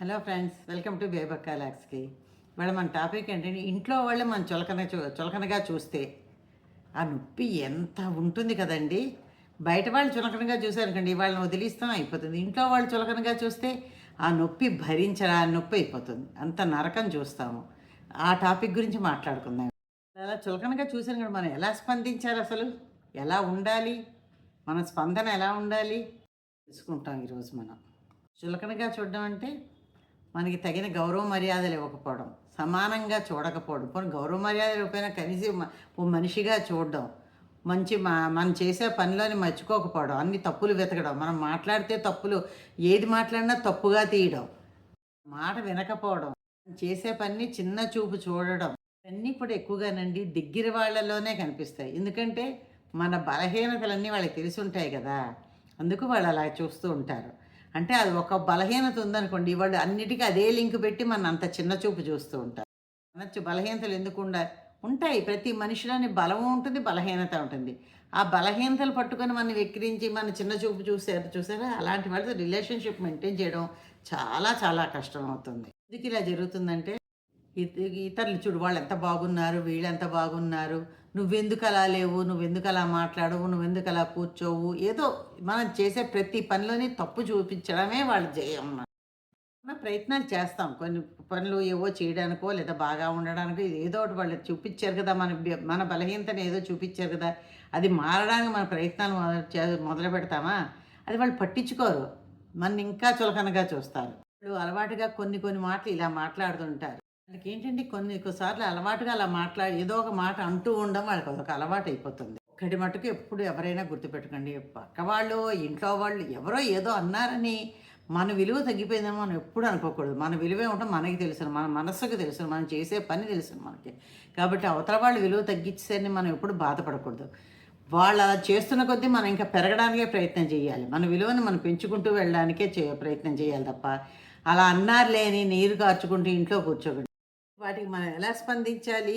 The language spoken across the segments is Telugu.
Hello friends welcome to Bebakka లాక్స్కి. ఇవాళ మన టాపిక్ ఏంటంటే ఇంట్లో వాళ్ళు మన చులకన చూ చులకనగా చూస్తే ఆ నొప్పి ఎంత ఉంటుంది కదండి? బయట వాళ్ళు చులకనగా చూసారనుకోండి వాళ్ళని వదిలిస్తాం అయిపోతుంది. ఇంట్లో వాళ్ళు చులకనగా చూస్తే ఆ నొప్పి భరించరా ఆ నొప్పి అయిపోతుంది. అంత నరకం చూస్తాము. ఆ టాపిక్ గురించి మాట్లాడుకుందాం. అలా చులకనగా చూసాను కదా మనం ఎలా స్పందించాలి అసలు? ఎలా ఉండాలి? మన స్పందన ఎలా ఉండాలి? తెలుసుకుంటాం ఈరోజు మనం. చులకనగా చూడడం అంటే మనకి తగిన గౌరవ మర్యాదలు ఇవ్వకపోవడం సమానంగా చూడకపోవడం. పోనీ గౌరవ మర్యాదలు ఇవ్వకపోయినా కనీసం ఓ మనిషిగా చూడడం మంచి మా మనం చేసే పనిలోని మర్చిపోకపోవడం అన్ని తప్పులు వెతకడం మనం మాట్లాడితే తప్పులు ఏది మాట్లాడినా తప్పుగా తీయడం మాట వినకపోవడం చేసే పని చిన్న చూపు చూడడం ఇవన్నీ కూడా ఎక్కువగానండి దగ్గర వాళ్ళలోనే కనిపిస్తాయి. ఎందుకంటే మన బలహీనతలన్నీ వాళ్ళకి తెలిసి ఉంటాయి కదా అందుకు వాళ్ళు అలా చూస్తూ ఉంటారు. అంటే అది ఒక బలహీనత ఉందనుకోండి. వాళ్ళు అన్నిటికీ అదే లింక్ పెట్టి మన అంత చిన్న చూపు చూస్తూ ఉంటారు అనొచ్చు బలహీనతలు ఎందుకు ఉంటాయి. ప్రతి మనిషిలోని బలం ఉంటుంది బలహీనత ఉంటుంది. ఆ బలహీనతలు పట్టుకొని మనం వెక్కిరించి మన చిన్న చూపు చూసారు చూసారా? అలాంటి వాళ్ళతో రిలేషన్షిప్ మెయింటైన్ చేయడం చాలా చాలా కష్టం అవుతుంది. ఎందుకు ఇలా జరుగుతుందంటే ఇతరులు చూడు వాళ్ళు ఎంత బాగున్నారు వీళ్ళు ఎంత బాగున్నారు. నువ్వెందుకు అలా లేవు నువ్వెందుకు అలా మాట్లాడవు నువ్వెందుకు అలా కూర్చోవు. ఏదో మనం చేసే ప్రతి పనిలోని తప్పు చూపించడమే వాళ్ళు జయం. మన ప్రయత్నాలు చేస్తాం. కొన్ని పనులు ఏవో చేయడానికో లేదా బాగా ఉండడానికో ఏదో ఒకటి వాళ్ళు చూపించారు కదా మన బ- మన బలహీనతను ఏదో చూపించారు కదా అది మారడానికి మన ప్రయత్నాలు మొదలు చే- మొదలు పెడతామా? అది వాళ్ళు పట్టించుకోరు. మన ఇంకా చులకనగా చూస్తారు. వాళ్ళు అలవాటుగా కొన్ని కొన్ని మాటలు ఇలా మాట్లాడుతుంటారు. వాళ్ళకి ఏంటంటే కొన్ని కొన్నిసార్లు అలవాటుగా అలా మాట్లాడి ఏదో ఒక మాట అంటూ ఉండడం వాళ్ళకి ఒక అలవాటు అయిపోతుంది ఒక్కటి మటుకు ఎప్పుడు ఎవరైనా గుర్తుపెట్టుకోండి పక్క వాళ్ళు ఇంట్లో వాళ్ళు ఎవరో ఏదో అన్నారని మన విలువ తగ్గిపోయిందని మనం ఎప్పుడు అనుకోకూడదు. మన విలువే ఉంటాం మనకి తెలుసు మన మనస్సుకు తెలుసు మనం చేసే పని తెలుసు మనకి. కాబట్టి అవతల వాళ్ళు విలువ తగ్గించేసరిని మనం ఎప్పుడు బాధపడకూడదు. వాళ్ళు అలా చేస్తున్న కొద్దీ మనం ఇంకా పెరగడానికే ప్రయత్నం చేయాలి. మన విలువను మనం పెంచుకుంటూ వెళ్ళడానికే చే ప్రయత్నం చేయాలి తప్ప అలా అన్నారు లేని నీరు కార్చుకుంటూ ఇంట్లో కూర్చోకండి. వాటికి మనం ఎలా స్పందించాలి?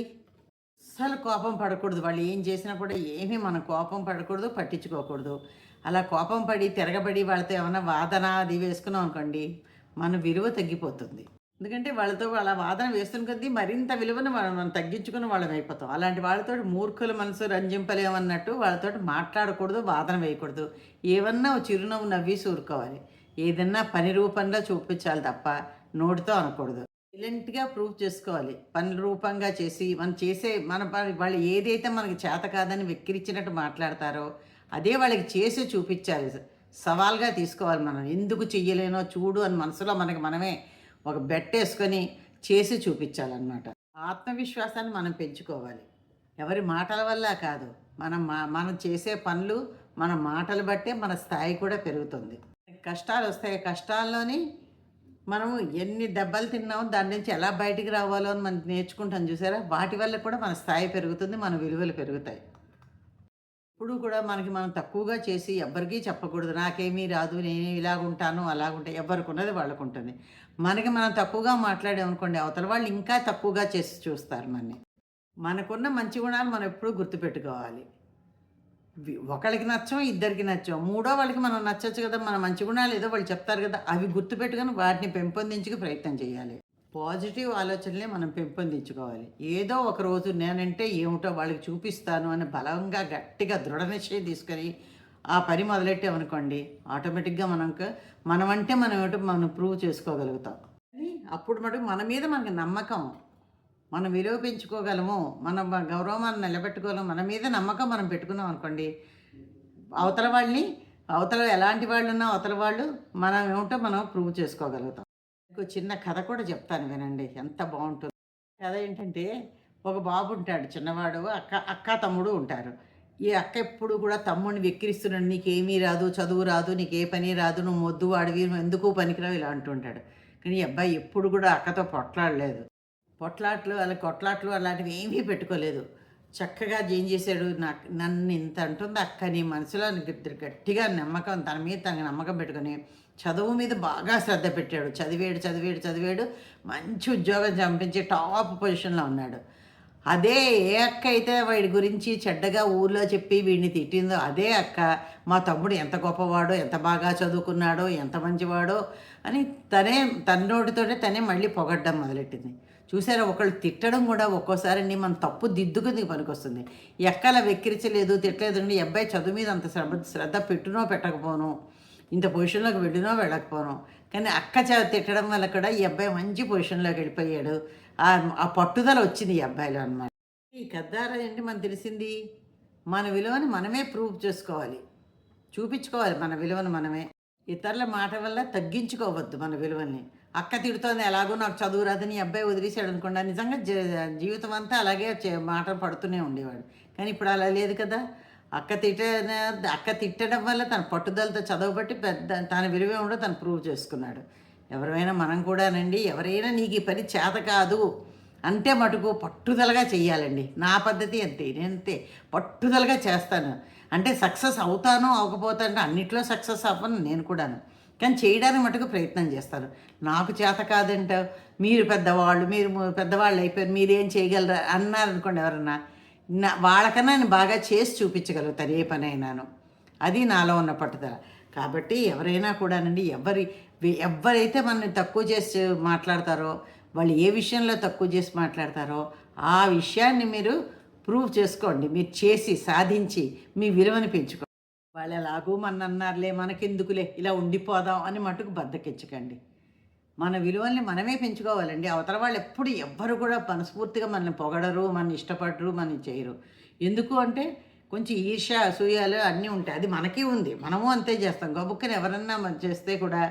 అసలు కోపం పడకూడదు. వాళ్ళు ఏం చేసినా కూడా ఏమీ మనం కోపం పడకూడదు పట్టించుకోకూడదు. అలా కోపం పడి తిరగబడి వాళ్ళతో ఏమైనా వాదన అది వేసుకున్నాం అనుకోండి మన విలువ తగ్గిపోతుంది. ఎందుకంటే వాళ్ళతో వాళ్ళ వాదన వేస్తున్న కొద్దీ మరింత విలువను మనం మనం తగ్గించుకుని వాళ్ళం అయిపోతాం. అలాంటి వాళ్ళతో మూర్ఖుల మనసు రంజింపలేమన్నట్టు వాళ్ళతో మాట్లాడకూడదు వాదన వేయకూడదు. ఏమన్నా చిరునవ్వు నవ్వి సూరుకోవాలి. ఏదన్నా పని రూపంలో చూపించాలి తప్ప నోటితో అనకూడదు. సైలెంట్గా ప్రూవ్ చేసుకోవాలి. పని రూపంగా చేసి మనం చేసే మన వాళ్ళు ఏదైతే మనకి చేత కాదని వెక్కిరించినట్టు మాట్లాడతారో అదే వాళ్ళకి చేసి చూపించాలి. సవాల్గా తీసుకోవాలి మనం. ఎందుకు చెయ్యలేనో చూడు అని మనసులో మనకి మనమే ఒక బెట్ వేసుకొని చేసి చూపించాలన్నమాట. ఆత్మవిశ్వాసాన్ని మనం పెంచుకోవాలి. ఎవరి మాటల వల్ల కాదు. మనం మా మనం చేసే పనులు మన మాటలు బట్టే మన స్థాయి కూడా పెరుగుతుంది. కష్టాలు వస్తాయి. కష్టాల్లోని మనం ఎన్ని దెబ్బలు తిన్నామో దాని నుంచి ఎలా బయటికి రావాలో అని మనం నేర్చుకుంటాం చూసారా? వాటి వల్ల కూడా మన స్థాయి పెరుగుతుంది మన విలువలు పెరుగుతాయి. ఇప్పుడు కూడా మనకి మనం తక్కువగా చేసి ఎవ్వరికీ చెప్పకూడదు. నాకేమీ రాదు నేను ఇలాగుంటాను అలాగుంటా ఎవరికి ఉన్నది వాళ్ళకు ఉంటుంది. మనకి మనం తక్కువగా మాట్లాడామనుకోండి అవతల వాళ్ళు ఇంకా తక్కువగా చేసి చూస్తారు మనని. మనకున్న మంచి గుణాలు మనం ఎప్పుడూ గుర్తుపెట్టుకోవాలి. ఒకరికి ఒకళ్ళకి నచ్చం ఇద్దరికి నచ్చం. మూడో వాళ్ళకి మనం నచ్చచ్చు కదా మన మంచి గుణాలు ఏదో వాళ్ళు చెప్తారు కదా అవి గుర్తుపెట్టుకొని వాటిని పెంపొందించుకు ప్రయత్నం చేయాలి. పాజిటివ్ ఆలోచనలే మనం పెంపొందించుకోవాలి. ఏదో ఒక రోజు నేనంటే ఏమిటో వాళ్ళకి చూపిస్తాను అని బలంగా గట్టిగా దృఢ నిశ్చయం తీసుకొని ఆ పని మొదలెట్టామనుకోండి ఆటోమేటిక్గా మనకు మనమంటే మనం ఏమిటో మనం ప్రూవ్ చేసుకోగలుగుతాం. అప్పుడు మటుకు మన మీద మనకి నమ్మకం మనం విలువ పెంచుకోగలము మన బ- గౌరవాన్ని నిలబెట్టుకోగలము మన మీద నమ్మకం మనం పెట్టుకున్నాం అనుకోండి అవతల వాళ్ళని అవతల ఎలాంటి వాళ్ళు ఉన్నా అవతల వాళ్ళు మనం ఏమిటో మనం ప్రూవ్ చేసుకోగలుగుతాం. ఇంకో చిన్న కథ కూడా చెప్తాను వినండి ఎంత బాగుంటుంది. కథ ఏంటంటే ఒక బాబు ఉంటాడు చిన్నవాడు అక్క అక్క తమ్ముడు ఉంటారు. ఈ అక్క ఎప్పుడు కూడా తమ్ముడిని వెక్కిరిస్తున్నాడు నీకేమీ రాదు చదువు రాదు నీకు ఏ పని రాదు నువ్వు మొద్దు వాడివి నువ్వు ఎందుకు పనికిరావు ఇలా అంటుంటాడు కానీ అబ్బాయి ఎప్పుడు కూడా అక్కతో పొట్లాడలేదు. పొట్లాట్లు అలా కొట్లాట్లు అలాంటివి ఏమీ పెట్టుకోలేదు. చక్కగా ఏం చేశాడు? నాకు నన్ను ఇంత అంటుంది అక్క నీ మనసులో గట్టిగా నమ్మకం తన మీద తన నమ్మకం పెట్టుకొని చదువు మీద బాగా శ్రద్ధ పెట్టాడు. చదివాడు చదివాడు చదివాడు మంచి ఉద్యోగం చంపించి టాప్ పొజిషన్లో ఉన్నాడు. అదే ఏ అక్క అయితే వాడి గురించి చెడ్డగా ఊర్లో చెప్పి వీడిని తిట్టిందో అదే అక్క. మా తమ్ముడు ఎంత గొప్పవాడో ఎంత బాగా చదువుకున్నాడో ఎంత మంచివాడో అని తనే తన్నోటితోటే తనే మళ్ళీ పొగడ్డం మొదలెట్టింది. చూసారా ఒకళ్ళు తిట్టడం కూడా ఒక్కోసారి మనం తప్పు దిద్దుకుని పనికొస్తుంది. ఎక్కల వెక్కిరించలేదు తిట్టలేదండి ఈ అబ్బాయి చదువు మీద అంత శ్రద్ధ శ్రద్ధ పెట్టునో పెట్టకపోను ఇంత పొజిషన్లోకి వెళ్ళినో వెళ్ళకపోను. కానీ అక్క చ తిట్టడం వల్ల కూడా ఈ అబ్బాయి మంచి పొజిషన్లోకి వెళ్ళిపోయాడు. ఆ ఆ పట్టుదల వచ్చింది ఈ అబ్బాయిలో అనమాట ఈ కద్దారా ఏంటి మనకు తెలిసింది మన విలువని మనమే ప్రూవ్ చేసుకోవాలి. చూపించుకోవాలి మన విలువను మనమే. ఇతరుల మాట వల్ల తగ్గించుకోవద్దు మన విలువల్ని. అక్క తిడుతోంది ఎలాగో నాకు చదువు రాదని అబ్బాయి వదిలేసాడు అనుకుండా నిజంగా జీ- జీవితం అంతా అలాగే మాట మాటలు పడుతూనే ఉండేవాడు. కానీ ఇప్పుడు అలా లేదు కదా. అక్క తిట్ట అక్క తిట్టడం వల్ల తన పట్టుదలతో చదవబట్టి పెద్ద తన విలువ ఉండో తను ప్రూవ్ చేసుకున్నాడు. ఎవరైనా మనం కూడానండి ఎవరైనా నీకు ఈ పని చేత కాదు అంటే మటుకు పట్టుదలగా చెయ్యాలండి. నా పద్ధతి అంతే నేనంతే. పట్టుదలగా చేస్తాను. అంటే సక్సెస్ అవుతాను అవ్వకపోతానో అన్నిట్లో సక్సెస్ అవ్వను నేను కూడాను. కానీ చేయడానికి మటుకు ప్రయత్నం చేస్తాను. నాకు చేత కాదంట మీరు పెద్దవాళ్ళు మీరు పెద్దవాళ్ళు అయిపోయారు మీరేం చేయగలరా? అన్నారు అనుకోండి ఎవరన్నా నా వాళ్ళకన్నా నేను బాగా చేసి చూపించగలుగుతాను ఏ పని అయినాను అది నాలో ఉన్న పట్టుదల. కాబట్టి ఎవరైనా కూడానండి ఎవరి ఎవరైతే మనల్ని తక్కువ చేసి మాట్లాడతారో వాళ్ళు ఏ విషయంలో తక్కువ చేసి మాట్లాడతారో ఆ విషయాన్ని మీరు ప్రూవ్ చేసుకోండి. మీరు చేసి సాధించి మీ విలువని పెంచుకోండి వాళ్ళు ఎలాగూ మన అన్నారులే మనకెందుకులే ఇలా ఉండిపోదాం అని మటుకు బద్దకెచ్చకండి మన విలువల్ని మనమే పెంచుకోవాలండి. అవతల వాళ్ళు ఎప్పుడు ఎవ్వరు కూడా మనస్ఫూర్తిగా మనల్ని పొగడరు మన ఇష్టపడరు మన చేయరు. ఎందుకు అంటే కొంచెం ఈర్ష్య అసూయాలు అన్నీ ఉంటాయి. అది మనకే ఉంది. మనము అంతే చేస్తాం. గబుక్కని ఎవరన్నా చేస్తే కూడా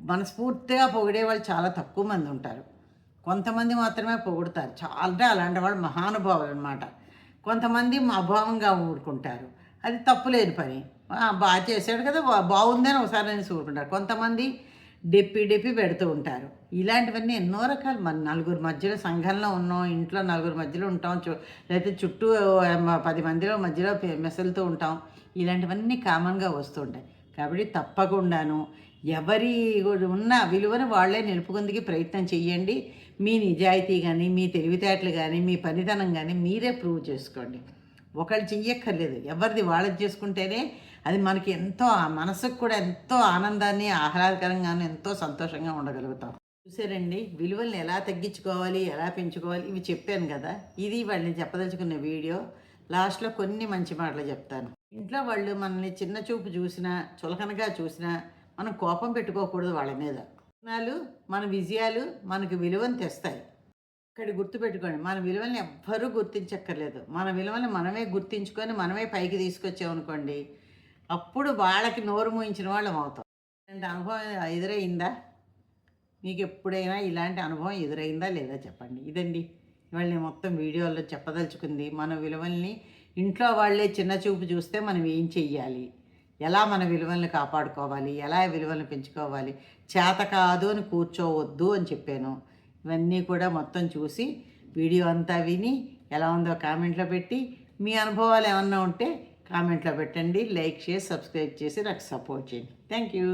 మనస్ఫూర్తిగా పొగిడే వాళ్ళు చాలా తక్కువ మంది ఉంటారు. కొంతమంది మాత్రమే పొగుడుతారు. చాలా అలాంటి వాళ్ళు మహానుభావులు అనమాట కొంతమంది అభావంగా ఊరుకుంటారు. అది తప్పులేని పని. బాగా చేశాడు కదా బాగుందని ఒకసారి అనేసి ఊరుకుంటారు కొంతమంది డెప్పి డెప్పి పెడుతూ ఉంటారు. ఇలాంటివన్నీ ఎన్నో రకాలు. మన నలుగురు మధ్యలో సంఘంలో ఉన్నాం ఇంట్లో నలుగురు మధ్యలో ఉంటాం చు లేకపోతే చుట్టూ పది మందిలో మధ్యలో మెసలుతూ ఉంటాం. ఇలాంటివన్నీ కామన్గా వస్తుంటాయి కాబట్టి తప్పకుండాను ఎవరి ఉన్న విలువను వాళ్ళే నిలుపుకుందుకు ప్రయత్నం చేయండి మీ నిజాయితీ కానీ మీ తెలివితేటలు కానీ మీ పనితనం కానీ మీరే ప్రూవ్ చేసుకోండి. ఒకళ్ళు చెయ్యక్కర్లేదు. ఎవరిది వాళ్ళది చేసుకుంటేనే అది మనకి ఎంతో మనసుకు కూడా ఎంతో ఆనందాన్ని ఆహ్లాదకరంగాను ఎంతో సంతోషంగా ఉండగలుగుతాం. చూసారండి? విలువల్ని ఎలా తగ్గించుకోవాలి ఎలా పెంచుకోవాలి? ఇవి చెప్పాను కదా? ఇది వాళ్ళని చెప్పదలుచుకున్న వీడియో. లాస్ట్లో కొన్ని మంచి మాటలు చెప్తాను. ఇంట్లో వాళ్ళు మనల్ని చిన్న చూపు చూసినా చులకనగా చూసినా మనం కోపం పెట్టుకోకూడదు వాళ్ళ మీద. మన విజయాలు మనకు విలువను తెస్తాయి. ఇక్కడ గుర్తుపెట్టుకోండి. మన విలువల్ని ఎవ్వరూ గుర్తించక్కర్లేదు. మన విలువల్ని మనమే గుర్తించుకొని మనమే పైకి తీసుకొచ్చామనుకోండి అప్పుడు వాళ్ళకి నోరు మూయించిన వాళ్ళం అవుతాం. ఇలాంటి అనుభవం ఎదురైందా? మీకు ఎప్పుడైనా ఇలాంటి అనుభవం ఎదురైందా లేదా చెప్పండి. ఇదండి. ఇవాళ నేను మొత్తం వీడియోలో చెప్పదలుచుకుంది. మన విలువల్ని ఇంట్లో వాళ్ళే చిన్న చూపు చూస్తే మనం ఏం చెయ్యాలి? ఎలా మన విలువల్ని కాపాడుకోవాలి? ఎలా విలువలను పెంచుకోవాలి? చేత కాదు అని కూర్చోవద్దు అని చెప్పాను. ఇవన్నీ కూడా మొత్తం చూసి వీడియో అంతా విని ఎలా ఉందో కామెంట్లో పెట్టి మీ అనుభవాలు ఏమన్నా ఉంటే కామెంట్లో పెట్టండి లైక్ చేసి సబ్స్క్రైబ్ చేసి నాకు సపోర్ట్ చేయండి. Thank you.